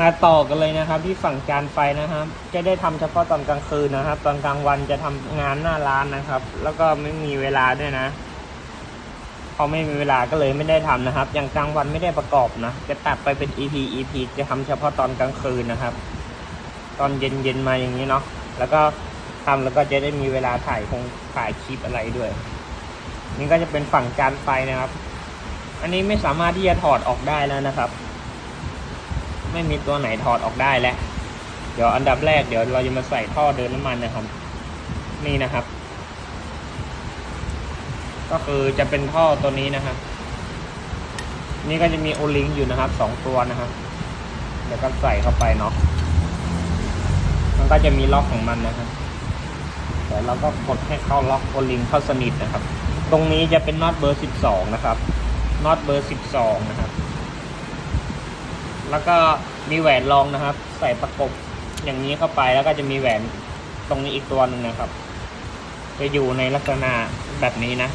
มาต่อกันเลยนะครับ ที่ฝั่งจานไฟนะครับ จะได้ทำเฉพาะตอนกลางคืนนะครับ ตอนกลางวันจะทำงานหน้าร้านนะครับ แล้วก็ไม่มีเวลาด้วยนะพอไม่มีเวลาก็เลยไม่ได้ทำนะครับ อย่างกลางวันไม่ได้ประกอบนะ จะตัดไปเป็น EP EP จะทำเฉพาะตอนกลางคืนนะครับ ตอนเย็นเย็นมาอย่างนี้เนาะแล้วก็ทำแล้วก็จะได้มีเวลาถ่ายคงถ่ายคลิปอะไรด้วย นี่ก็จะเป็นฝั่งจานไฟนะครับ อันนี้ไม่สามารถที่จะถอดออกได้แล้วนะครับ ไม่มีตัวไหนถอดออกได้แล้ว เดี๋ยวอันดับแรกเดี๋ยวเราจะมาใส่ท่อเดินน้ำมันนะครับ นี่นะครับ ก็คือจะเป็นท่อตัวนี้นะครับ นี่ก็จะมีโอลิงอยู่นะครับสองตัวนะครับเดี๋ยวก็ใส่เข้าไปเนาะมันก็จะมีล็อกของมันนะครับแต่เราก็กดให้เข้าล็อกโอลิงเข้าสนิทนะครับ ตรงนี้จะเป็นน็อตเบอร์สิบสองนะครับน็อตเบอร์สิบสองนะครับ แล้วก็มีแหวนรองนะครับ ใส่ประกบอย่างนี้เข้าไปแล้วก็จะมีแหวนตรงนี้อีกตัวหนึ่งนะครับ จะอยู่ในลักษณะแบบนี้นะ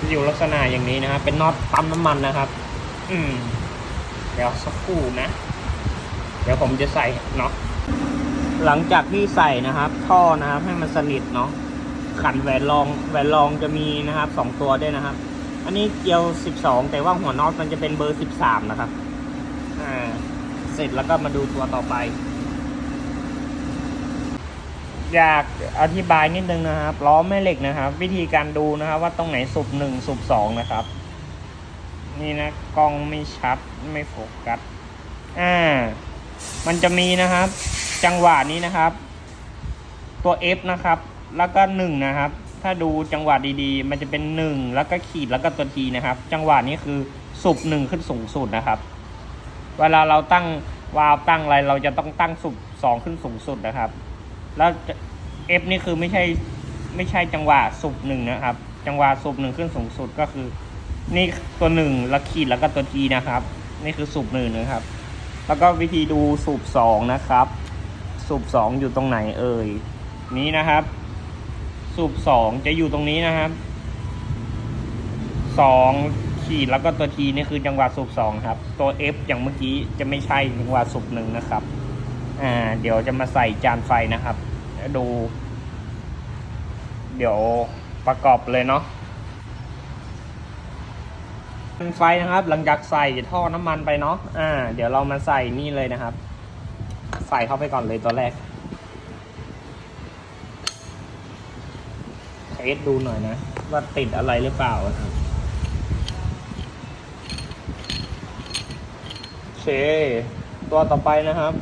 จะอยู่ลักษณะอย่างนี้นะครับ เป็นน็อตปั๊มน้ำมันนะครับ อืม เดี๋ยวสักครู่นะ เดี๋ยวผมจะใส่เนาะหลังจากที่ใส่นะครับ ท่อนะครับให้มันสนิทเนาะขันแหวนรองแหวนรองจะมีนะครับสองตัวด้วยนะครับ อันนี้เกียวสิบสองแต่ว่าหัวน็อตมันจะเป็นเบอร์สิบสามนะครับอ่าเสร็จแล้วก็มาดูตัวต่อไป อยากอธิบายนิดนึงนะครับล้อแม่เหล็กนะครับ วิธีการดูนะครับ ว่าตรงไหนสูบหนึ่งสูบสองนะครับ นี่นะกล้องไม่ชัดไม่โฟกัสอ่า มันจะมีนะครับ จังหวะนี้นะครับ ตัว F นะครับ แล้วก็หนึ่งนะครับ ถ้าดูจังหวะดีๆ มันจะเป็นหนึ่งแล้วก็ขีดแล้วก็ตัวทีนะครับ จังหวะนี้คือสูบหนึ่งขึ้นสูงสุดนะครับ เวลาเราตั้งวาล์วตั้งอะไร เราจะต้องตั้งสูบสองขึ้นสูงสุดนะครับ แล้ว F นี่คือไม่ใช่ไม่ใช่จังหวะสูบหนึ่งนะครับ จังหวะสูบหนึ่งขึ้นสูงสุดก็คือ นี่ตัวหนึ่งแล้วขีดแล้วก็ตัวทีนะครับ นี่คือสูบหนึ่งนะครับ แล้วก็วิธีดูสูบสองนะครับ สูบสองอยู่ตรงไหนเอ่ย นี้นะครับ สูบสองจะอยู่ตรงนี้นะครับสองขีดแล้วก็ตัวทีนี่คือจังหวะสูบสองครับ ตัว F อย่างเมื่อกี้จะไม่ใช่จังหวะสูบหนึ่งนะครับ อ่า เดี๋ยวจะมาใส่จานไฟนะครับแล้วดู เดี๋ยวประกอบเลยเนาะ ไฟนะครับ หลังจากใส่ท่อน้ำมันไปเนาะอ่า เดี๋ยวเรามาใส่นี่เลยนะครับ ใส่เข้าไปก่อนเลยตัวแรกเทสดูหน่อยนะ ว่าติดอะไรหรือเปล่าครับโอเค ตัวต่อไปนะครับ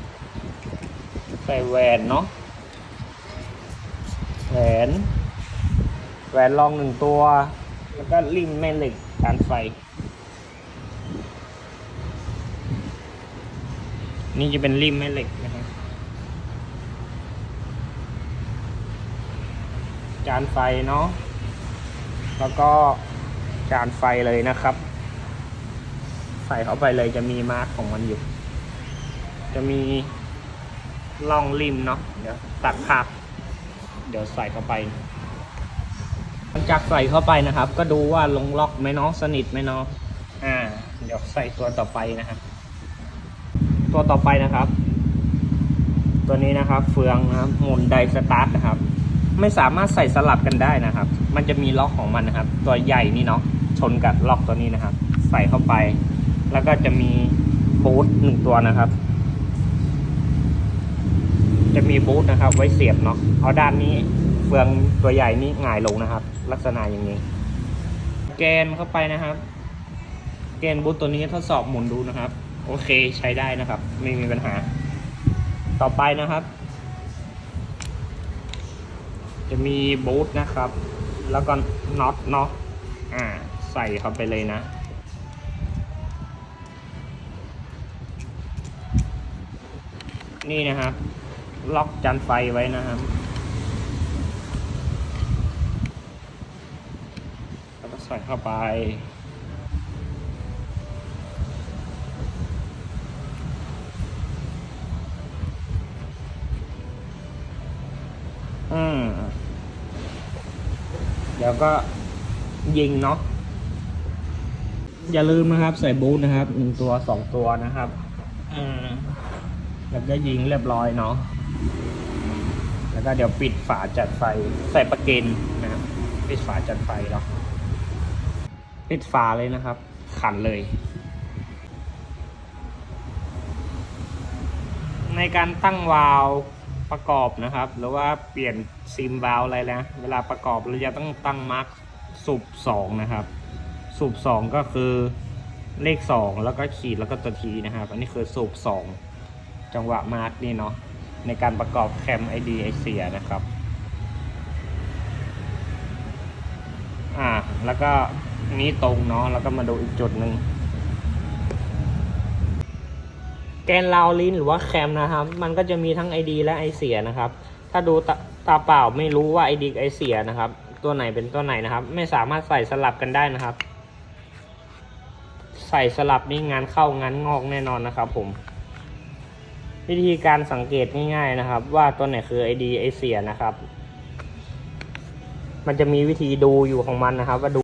ใส่แหวนเนาะแหวนแหวนรองหนึ่งตัว แล้วก็ริมแม่เหล็กการไฟ นี่จะเป็นริมแม่เหล็กนะครับ จานไฟเนาะ แล้วก็จานไฟเลยนะครับ ใส่เข้าไปเลยจะมีมาร์กของมันอยู่ จะมีล่องริมเนาะ เดี๋ยวตัดภาพ เดี๋ยวใส่เข้าไปหลังจากใส่เข้าไปนะครับ ก็ดูว่าลงล็อกไหมเนาะ สนิทไหมเนาะ อ่า เดี๋ยวใส่ตัวต่อไปนะครับ ตัวต่อไปนะครับ ตัวนี้นะครับ เฟืองนะครับหมุนไดสตาร์ทนะครับ ไม่สามารถใส่สลับกันได้นะครับ มันจะมีล็อกของมันนะครับ ตัวใหญ่นี่เนาะชนกับล็อกตัวนี้นะครับ ใส่เข้าไป แล้วก็จะมีบูทหนึ่งตัวนะครับ จะมีบูทนะครับ ไว้เสียบเนาะเอาด้านนี้เฟืองตัวใหญ่นี้หงายลงนะครับ ลักษณะอย่างนี้ แกนเข้าไปนะครับ แกนบูทตัวนี้ทดสอบหมุนดูนะครับ โอเคใช้ได้นะครับ ไม่มีปัญหา ต่อไปนะครับ จะมีบูทนะครับ แล้วก็น็อตเนาะอ่า ใส่เข้าไปเลยนะ นี่นะครับ ล็อกจานไฟไว้นะครับแล้วก็ใส่เข้าไป อืมเดี๋ยวก็ยิงเนาะอย่าลืมนะครับ ใส่บูทนะครับหนึ่งตัวสองตัวนะครับอืมแล้วก็ยิงเรียบร้อยเนาะแล้วก็เดี๋ยวปิดฝาจัดไฟ ใส่ประเกนนะครับปิดฝาจัดไฟเนาะปิดฝาเลยนะครับ ขันเลย ในการตั้งวาล์ว ประกอบนะครับ หรือว่าเปลี่ยนซิมวาล์อะไรนะเวลาประกอบเราจะต้องตั้งมาร์กสูบสองนะครับสูบสองก็คือเลขสองแล้วก็ขีดแล้วก็ตัวทีนะครับ อันนี้คือสูบสองจังหวะมาร์กนี่เนาะในการประกอบแคมไอดีไอเสียนะครับอ่าแล้วก็นี้ตรงเนาะแล้วก็มาดูอีกจุดหนึ่ง แกนราวลิ้นหรือว่าแคมนะครับ มันก็จะมีทั้ง ID และไอเสียนะครับ ถ้าดูตาตาเปล่าไม่รู้ว่า ID กับไอเสียนะครับ ตัวไหนเป็นตัวไหนนะครับ ไม่สามารถใส่สลับกันได้นะครับ ใส่สลับนี่งานเข้างานงอกแน่นอนนะครับ ผม วิธีการสังเกตง่าย ๆนะครับ ว่าตัวไหนคือ ID ไอเสียนะครับ มันจะมีวิธีดูอยู่ของมันนะครับ ว่าดู